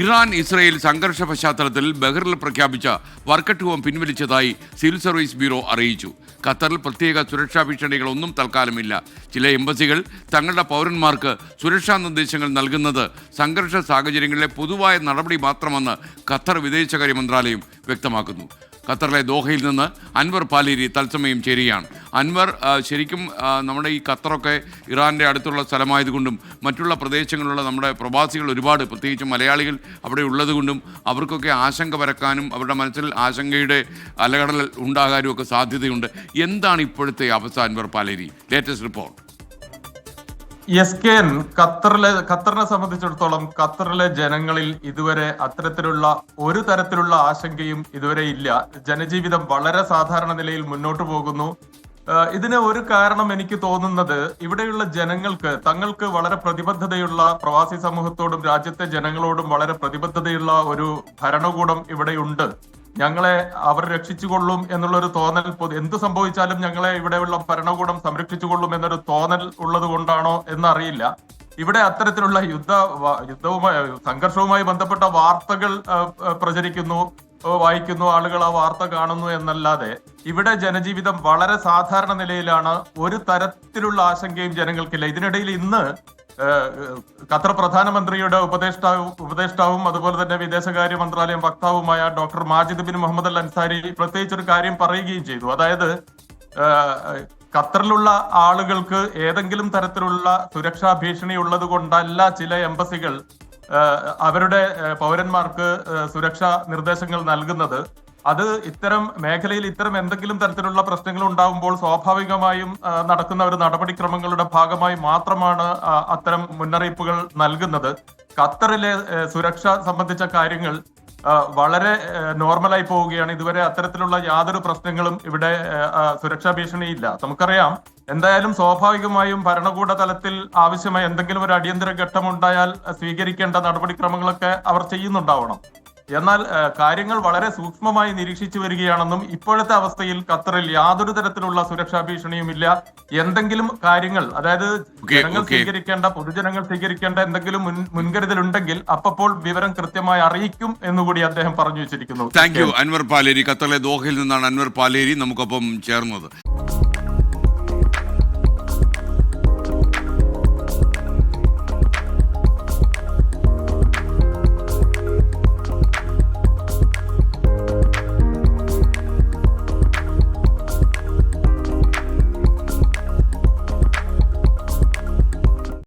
Iran Israel സംഘർഷ പശ്ചാത്തലത്തിൽ ബഹ്റിൽ പ്രഖ്യാപിച്ച വർക്കട്ട് ഹോം പിൻവലിച്ചതായി സിവിൽ സർവീസ് ബ്യൂറോ അറിയിച്ചു. ഖത്തറിൽ പ്രത്യേക സുരക്ഷാ ഭീഷണികളൊന്നും തൽക്കാലമില്ല. ചില എംബസികൾ തങ്ങളുടെ പൗരന്മാർക്ക് സുരക്ഷാ നിർദ്ദേശങ്ങൾ നൽകുന്നത് സംഘർഷ സാഹചര്യങ്ങളിലെ പൊതുവായ നടപടി മാത്രമെന്ന് ഖത്തർ വിദേശകാര്യ മന്ത്രാലയം വ്യക്തമാക്കുന്നു. ഖത്തറിലെ ദോഹയിൽ നിന്ന് അൻവർ പാലേരി തത്സമയം ചേരുകയാണ്. അൻവർ ശരിക്കും നമ്മുടെ ഈ ഖത്തറൊക്കെ ഇറാന്റെ അടുത്തുള്ള സ്ഥലമായതുകൊണ്ടും മറ്റുള്ള പ്രദേശങ്ങളിലുള്ള നമ്മുടെ പ്രവാസികൾ ഒരുപാട് പ്രത്യേകിച്ച് മലയാളികൾ അവിടെ ഉള്ളതുകൊണ്ടും അവർക്കൊക്കെ ആശങ്ക പരക്കാനും അവരുടെ മനസ്സിൽ ആശങ്കയുടെ അലകടൽ ഉണ്ടാകാനും ഒക്കെ സാധ്യതയുണ്ട്. എന്താണ് ഇപ്പോഴത്തെ അവസ്ഥ Anwar Paleri? Latest report S K N ഖത്തറിലെ ഖത്തറിനെ സംബന്ധിച്ചിടത്തോളം ഖത്തറിലെ ജനങ്ങളിൽ ഇതുവരെ അത്തരത്തിലുള്ള ഒരു തരത്തിലുള്ള ആശങ്കയും ഇതുവരെ ഇല്ല. ജനജീവിതം വളരെ സാധാരണ നിലയിൽ മുന്നോട്ട് പോകുന്നു. ഇതിന് ഒരു കാരണം എനിക്ക് തോന്നുന്നത് ഇവിടെയുള്ള ജനങ്ങൾക്ക് തങ്ങൾക്ക് വളരെ പ്രതിബദ്ധതയുള്ള പ്രവാസി സമൂഹത്തോടും രാജ്യത്തെ ജനങ്ങളോടും വളരെ പ്രതിബദ്ധതയുള്ള ഒരു ഭരണകൂടം ഇവിടെയുണ്ട്. ഞങ്ങളെ അവർ രക്ഷിച്ചുകൊള്ളും എന്നുള്ള ഒരു തോന്നൽ എന്ത് സംഭവിച്ചാലും ഞങ്ങളെ ഇവിടെയുള്ള ഭരണകൂടം സംരക്ഷിച്ചുകൊള്ളും എന്നൊരു തോന്നൽ ഉള്ളത് കൊണ്ടാണോ എന്നറിയില്ല. ഇവിടെ അത്തരത്തിലുള്ള യുദ്ധ യുദ്ധവുമായി സംഘർഷവുമായി ബന്ധപ്പെട്ട വാർത്തകൾ പ്രചരിക്കുന്നു വായിക്കുന്നു ആളുകൾ ആ വാർത്ത കാണുന്നു എന്നല്ലാതെ ഇവിടെ ജനജീവിതം വളരെ സാധാരണ നിലയിലാണ്. ഒരു തരത്തിലുള്ള ആശങ്കയും ജനങ്ങൾക്കില്ല. ഇതിനിടയിൽ ഇന്ന് ഖത്തർ പ്രധാനമന്ത്രിയുടെ ഉപദേഷ്ടാവും ഉപദേഷ്ടാവും അതുപോലെ തന്നെ വിദേശകാര്യ മന്ത്രാലയം വക്താവുമായ doctor Majid bin Mohammed Al Ansari പ്രത്യേകിച്ച് ഒരു കാര്യം പറയുകയും ചെയ്തു. അതായത് ഖത്തറിലുള്ള ആളുകൾക്ക് ഏതെങ്കിലും തരത്തിലുള്ള സുരക്ഷാ ഭീഷണി ഉള്ളത് കൊണ്ടല്ല ചില എംബസികൾ അവരുടെ പൗരന്മാർക്ക് സുരക്ഷാ നിർദ്ദേശങ്ങൾ നൽകുന്നത്. അത് ഇത്തരം മേഖലയിൽ ഇത്തരം എന്തെങ്കിലും തരത്തിലുള്ള പ്രശ്നങ്ങൾ ഉണ്ടാകുമ്പോൾ സ്വാഭാവികമായും നടക്കുന്ന ഒരു നടപടിക്രമങ്ങളുടെ ഭാഗമായി മാത്രമാണ് അത്തരം മുന്നറിയിപ്പുകൾ നൽകുന്നത്. ഖത്തറിലെ സുരക്ഷ സംബന്ധിച്ച കാര്യങ്ങൾ വളരെ നോർമലായി പോവുകയാണ്. ഇതുവരെ അത്തരത്തിലുള്ള യാതൊരു പ്രശ്നങ്ങളും ഇവിടെ സുരക്ഷാ ഭീഷണിയില്ല. നമുക്കറിയാം എന്തായാലും സ്വാഭാവികമായും ഭരണകൂട തലത്തിൽ ആവശ്യമായ എന്തെങ്കിലും ഒരു അടിയന്തര ഘട്ടം ഉണ്ടായാൽ സ്വീകരിക്കേണ്ട നടപടിക്രമങ്ങളൊക്കെ അവർ ചെയ്യുന്നുണ്ടാവണം. എന്നാൽ കാര്യങ്ങൾ വളരെ സൂക്ഷ്മമായി നിരീക്ഷിച്ചു വരികയാണെന്നും ഇപ്പോഴത്തെ അവസ്ഥയിൽ ഖത്തറിൽ യാതൊരു തരത്തിലുള്ള സുരക്ഷാ ഭീഷണിയുമില്ല. എന്തെങ്കിലും കാര്യങ്ങൾ അതായത് ജനങ്ങൾ സ്വീകരിക്കേണ്ട പൊതുജനങ്ങൾ സ്വീകരിക്കേണ്ട എന്തെങ്കിലും മുൻകരുതലുണ്ടെങ്കിൽ മുൻകരുതൽ ഉണ്ടെങ്കിൽ അപ്പോൾ വിവരം കൃത്യമായി അറിയിക്കും എന്നുകൂടി അദ്ദേഹം പറഞ്ഞു വെച്ചിരിക്കുന്നു. Thank you Anwar Paleri. ഖത്തറിലെ ദോഹയിൽ നിന്നാണ് അൻവർ പാലേരി. നമുക്കൊപ്പം ചേർന്നത്.